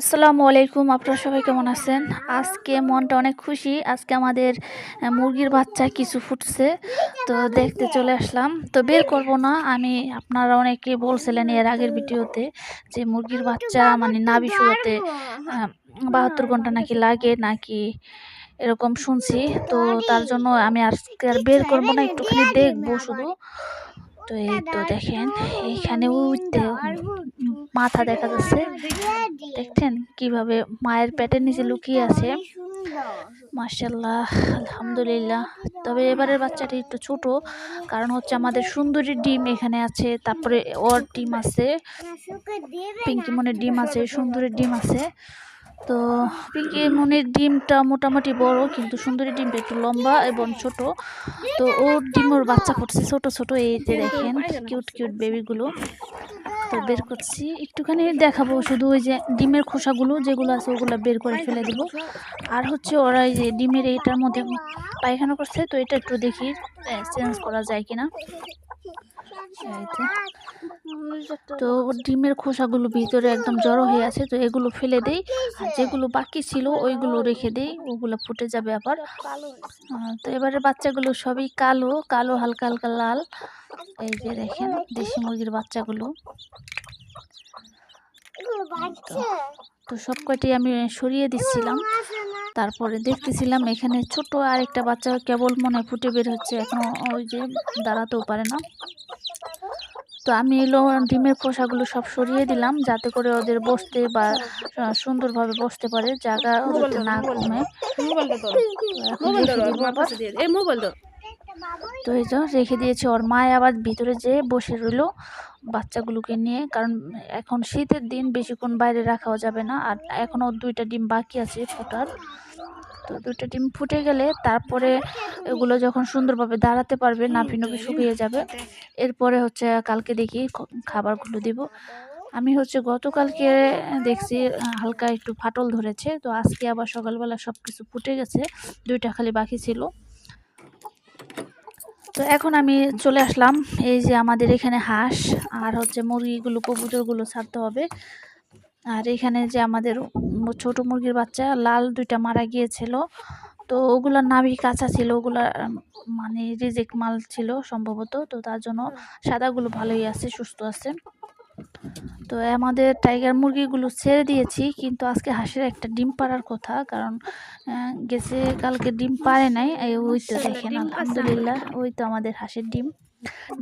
আসসালামু আলাইকুম, আপনারা সবাই কেমন আছেন? আজকে মনটা অনেক খুশি। আজকে আমাদের মুরগির বাচ্চা কিছু ফুটছে, তো দেখতে চলে আসলাম। তো বের করব না, আমি, আপনারা অনেকে বলছিলেন এর আগের ভিডিওতে যে মুরগির বাচ্চা মানে নাভি শুরুতে বাহাত্তর ঘণ্টা নাকি লাগে, নাকি এরকম শুনছি। তো তার জন্য আমি আজকে আর বের করব না, একটুখানি দেখব শুধু। তো এই তো দেখেন, এইখানে উঠতে মাথা দেখা যাচ্ছে। দেখছেন কীভাবে মায়ের পেটের নিচে লুকিয়ে আছে। মাশাল্লাহ আলহামদুলিল্লাহ। তবে এবারের বাচ্চাটি একটু ছোট, কারণ হচ্ছে আমাদের সুন্দরীর ডিম এখানে আছে, তারপরে ওর ডিম আছে, পিঙ্কি মনের ডিম আছে, সুন্দরীর ডিম আছে। তো পিঙ্কি মনের ডিমটা মোটামুটি বড়, কিন্তু সুন্দরী ডিমটা একটু লম্বা এবং ছোট। তো ওর ডিম ওর বাচ্চা ফুটছে ছোট ছোট, এই যে দেখেন কিউট কিউট বেবিগুলো তো বের করছি। একটুখানি দেখাবো শুধু ওই যে ডিমের খোসাগুলো যেগুলো আছে ওগুলো বের করে ফেলে দেবো। আর হচ্ছে ওরা যে ডিমের এইটার মধ্যে পায়খানা করছে, তো এটা একটু দেখি চেঞ্জ করা যায় কিনা। তো। ডিমের খোসাগুলো ভিতরে একদম জড়ো হয়ে আছে তো এগুলো ফেলে দেই। আর যেগুলো বাকি ছিল ওইগুলো রেখে দেই ওগুলো ফুটে যাবে আবার। তো এবারে বাচ্চাগুলো সবই কালো কালো হালকা হালকা লাল। এই যে দেখেন দেশি মুরগির বাচ্চাগুলো। তো সব কয়টি আমি সরিয়ে দিচ্ছিলাম। তারপরে দেখতেছিলাম এখানে ছোট আরেকটা বাচ্চা কেবল মনে হয় ফুটে বের হচ্ছে এখনও ওই যে দাঁড়াতেও পারে না। তো আমি এলো ডিমের খোসাগুলো সব সরিয়ে দিলাম যাতে করে ওদের বসতে বা সুন্দরভাবে বসতে পারে জায়গা যাতে না কমে। তো এই যে রেখে দিয়েছে ওর মা আবার ভিতরে যেয়ে বসে রইল বাচ্চাগুলোকে নিয়ে কারণ এখন শীতের দিন বেশিক্ষণ বাইরে রাখাও যাবে না আর এখনও দুইটা ডিম বাকি আছে ফোটার তো দুটো ডিম ফুটে গেলে তারপরে এগুলো যখন সুন্দরভাবে দাঁড়াতে পারবে নাভি নভি শুকিয়ে যাবে। এরপরে হচ্ছে কালকে দেখি খাবারগুলো দিব। আমি হচ্ছে গতকালকে দেখছি হালকা একটু ফাটল ধরেছে। তো আজকে আবার সকালবেলা সব কিছু ফুটে গেছে, দুইটা খালি বাকি ছিল। তো এখন আমি চলে আসলাম, এই যে আমাদের এখানে হাঁস আর হচ্ছে মুরগিগুলো, কবুতরগুলো ছাড়তে হবে। আর এখানে যে আমাদের ছোট মুরগির বাচ্চা লাল দুইটা মারা গিয়েছিল। তো ওগুলা নাভি কাঁচা ছিল ওগুলা মানে রিজেক্ট মাল ছিল সম্ভবত। তো তার জন্য সাদাগুলো ভালোই আছে সুস্থ আছে। তো আমাদের টাইগার মুরগিগুলো ছেড়ে দিয়েছি কিন্তু আজকে হাঁসের একটা ডিম পাড়ার কথা কারণ গেছে কালকে ডিম পারে নাই ওই তো দেখেন আলহামদুলিল্লাহ ওই তো আমাদের হাঁসের ডিম।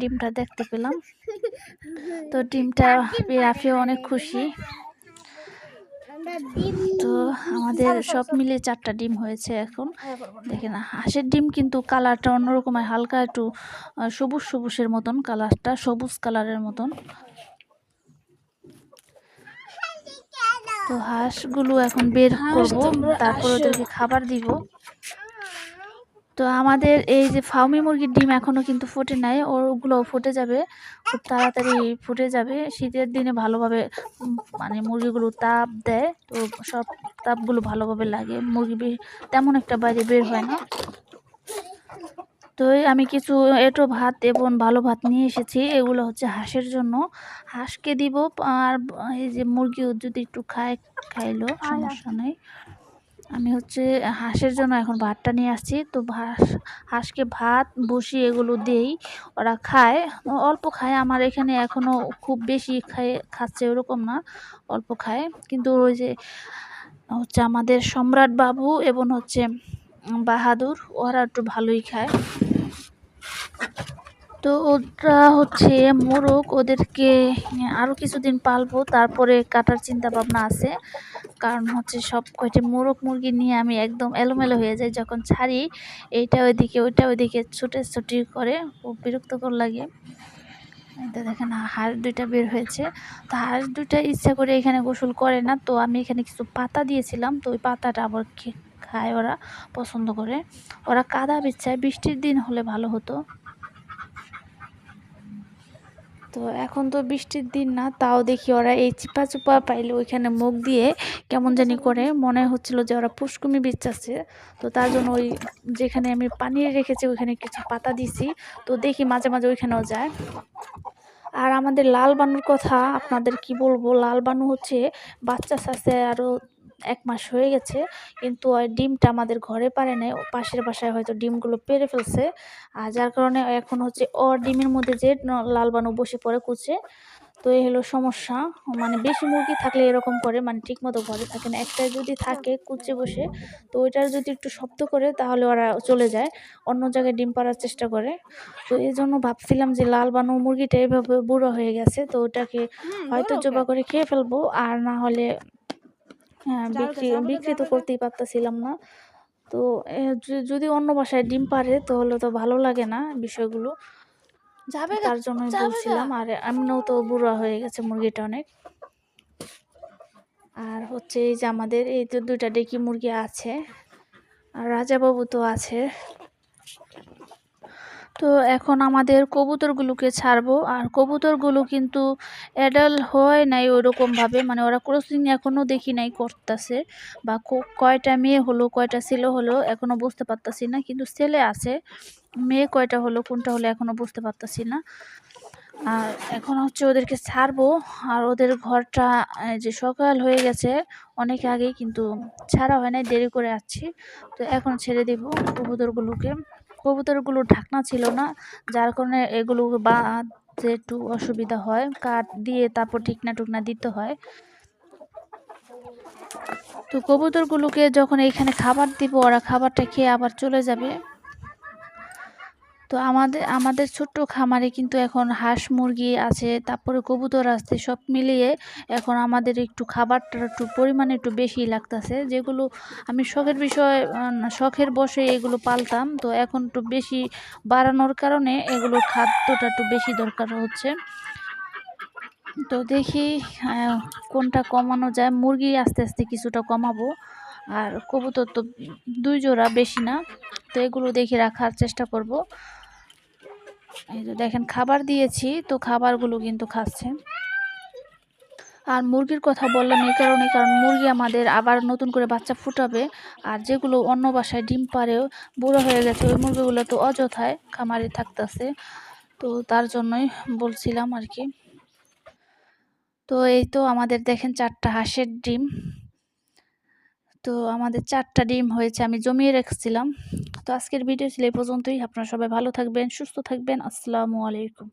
ডিমটা দেখতে পেলাম। তো ডিমটা পেয়ে আফিও অনেক খুশি। তো আমাদের সব মিলে চারটা ডিম হয়েছে এখন। দেখেন হাঁসের ডিম কিন্তু কালারটা অন্যরকম হয়, হালকা একটু সবুজ সবুজের মতন কালারটা সবুজ কালারের মতন। তো হাঁসগুলো এখন বের করব তারপরে ওদেরকে খাবার দিব। তো আমাদের এই যে ফার্মি মুরগির ডিম এখনও কিন্তু ফুটে নাই ওগুলো ফুটে যাবে, খুব তাড়াতাড়ি ফুটে যাবে। শীতের দিনে ভালোভাবে মানে মুরগিগুলো তাপ দেয়, তো সব তাপগুলো ভালোভাবে লাগে। মুরগি তেমন একটা বাইরে বের হয় না। তো আমি কিছু এঁটো ভাত এবং ভালো ভাত নিয়ে এসেছি, এগুলো হচ্ছে হাঁসের জন্য। হাঁসকে দিব, আর এই যে মুরগিও যদি একটু খায়, খাইলো, সমস্যা নেই। আমি হচ্ছে হাঁসের জন্য এখন ভাতটা নিয়ে আসছি। তো হাঁস হাঁসকে ভাত, বসি এগুলো দেই ওরা খায়। অল্প খায়, আমার এখানে এখনও খুব বেশি খায়, খাচ্ছে ওরকম না, অল্প খায়। কিন্তু ওই যে, হচ্ছে আমাদের সম্রাট বাবু এবং হচ্ছে বাহাদুর, ওরা একটু ভালোই খায়। তো ওটা হচ্ছে মোরগ, ওদেরকে আরও কিছুদিন পালবো। তারপরে কাটার চিন্তা ভাবনা আছে। কারণ হচ্ছে সব কয়টি মোরগ মুরগি নিয়ে আমি একদম এলোমেলো হয়ে যাই যখন ছাড়ি। এইটা ওইদিকে, ওইটা ওইদিকে ছুটে ছুটি করে, খুব বিরক্তকর লাগে। এটা দেখেন, হাঁস দুইটা বের হয়েছে। তো হাঁস দুইটা ইচ্ছা করে এখানে গোসল করে না। তো আমি এখানে কিছু পাতা দিয়েছিলাম। তো ওই পাতাটা আবার খায় ওরা পছন্দ করে। ওরা কাদা বিচ্ছায় বৃষ্টির দিন হলে ভালো হতো। তো এখন তো বৃষ্টির দিন না, তাও দেখি ওরা এই চিপা চুপা পাইলে ওইখানে মুখ দিয়ে কেমন জানি করে। মনে হচ্ছিল যে ওরা পুষ্কুমি বিচ্ছাচ্ছে তো তার জন্য ওই যেখানে আমি পানি রেখেছি, ওইখানে কিছু পাতা দিছি। তো দেখি মাঝে মাঝে ওইখানেও যায়। আর আমাদের লাল বানুর কথা আপনাদের কি বলব? লাল বানু হচ্ছে বাচ্চা সাথে আরও এক মাস হয়ে গেছে কিন্তু ওই ডিমটা আমাদের ঘরে পারে নাই পাশের বাসায় হয়তো ডিমগুলো পেরে ফেলছে। আর যার কারণে এখন হচ্ছে ওর ডিমের মধ্যে যে লাল বানু বসে পড়ে কুচে তো এই হলো সমস্যা। মানে বেশি মুরগি থাকলে এরকম করে মানে ঠিক মতো ঘরে থাকে না। একটা যদি থাকে কুচে বসে তো ওইটার যদি একটু শব্দ করে তাহলে ওরা চলে যায় অন্য জায়গায় ডিম পাড়ার চেষ্টা করে। তো এই জন্য ভাবছিলাম যে লাল বানু মুরগিটা এভাবে বুড়ো হয়ে গেছে তো ওটাকে হয়তো জবা করে খেয়ে ফেলব আর না হলে বিক্রি বিক্রি তো করতেই পারতেছিলাম না। তো যদি অন্য বাসায় ডিম পারে তাহলে তো ভালো লাগে না বিষয়গুলো। যাবে তার জন্যই বলছিলাম আর এমনিও তো বুড়া হয়ে গেছে মুরগিটা অনেক। আর হচ্ছে এই যে আমাদের এই তো দুইটা ডেকি মুরগি আছে। আর রাজাবাবু তো আছে। তো এখন আমাদের কবুতরগুলোকে ছাড়বো। আর কবুতরগুলো কিন্তু অ্যাডাল হয় নাই ওরকমভাবে মানে ওরা ক্রসিং এখনও দেখি নাই করতেছে। বা কয়টা মেয়ে হলো, কয়টা ছেলে হলো এখনও বুঝতে পারতাছি না। কিন্তু ছেলে আছে, মেয়ে কয়টা হলো, কোনটা হলো এখনও বুঝতে পারতাছি না। আর এখন হচ্ছে ওদেরকে ছাড়বো। আর ওদের ঘরটা যে সকাল হয়ে গেছে, অনেক আগেই কিন্তু ছাড়া হয় নাই, দেরি করে আসছি। তো এখন ছেড়ে দেব কবুতরগুলোকে। কবুতরগুলোর ঢাকনা ছিল না, যার কারণে এগুলো বাঁধতে একটু অসুবিধা হয়, কাঠ দিয়ে তারপর ঠিকনা টুকনা দিতে হয়। তো কবুতরগুলোকে যখন এইখানে খাবার দিব, ওরা খাবারটা খেয়ে আবার চলে যাবে। তো আমাদের আমাদের ছোট্ট খামারে কিন্তু এখন হাঁস মুরগি আছে, তারপরে কবুতর আছে, সব মিলিয়ে এখন আমাদের একটু খাবারটা একটু পরিমাণে একটু বেশি লাগতেছে, যেগুলো আমি শখের বিষয় শখের বসে এগুলো পালতাম, তো এখন একটু বেশি বাড়ানোর কারণে এগুলো খাদ্যটা একটু বেশি দরকার হচ্ছে। তো দেখি কোনটা কমানো যায়, মুরগি আস্তে আস্তে কিছুটা কমাবো, আর কবুতর তো দুই জোড়া বেশি না, তো এগুলো দেখি রাখার চেষ্টা করব। এই যে দেখেন, খাবার দিয়েছি, তো খাবারগুলো কিন্তু খাচ্ছে। আর মুরগির কথা বললাম এই কারণে, কারণ মুরগি আমাদের আবার নতুন করে বাচ্চা ফুটাবে, আর যেগুলো অন্য বাসায় ডিম পারেও বুড়ো হয়ে গেছে, ওই মুরগিগুলো তো অযথায় খামারে থাকতেছে। তো তার জন্যই বলছিলাম আর কি। তো এই তো আমাদের দেখেন চারটা হাঁসের ডিম। তো আমাদের চারটা ডিম হয়েছে, আমি জমিয়ে রেখেছিলাম। তো আজকের ভিডিও ছিল এই পর্যন্তই। আপনারা সবাই ভালো থাকবেন, সুস্থ থাকবেন। আসসালামু আলাইকুম।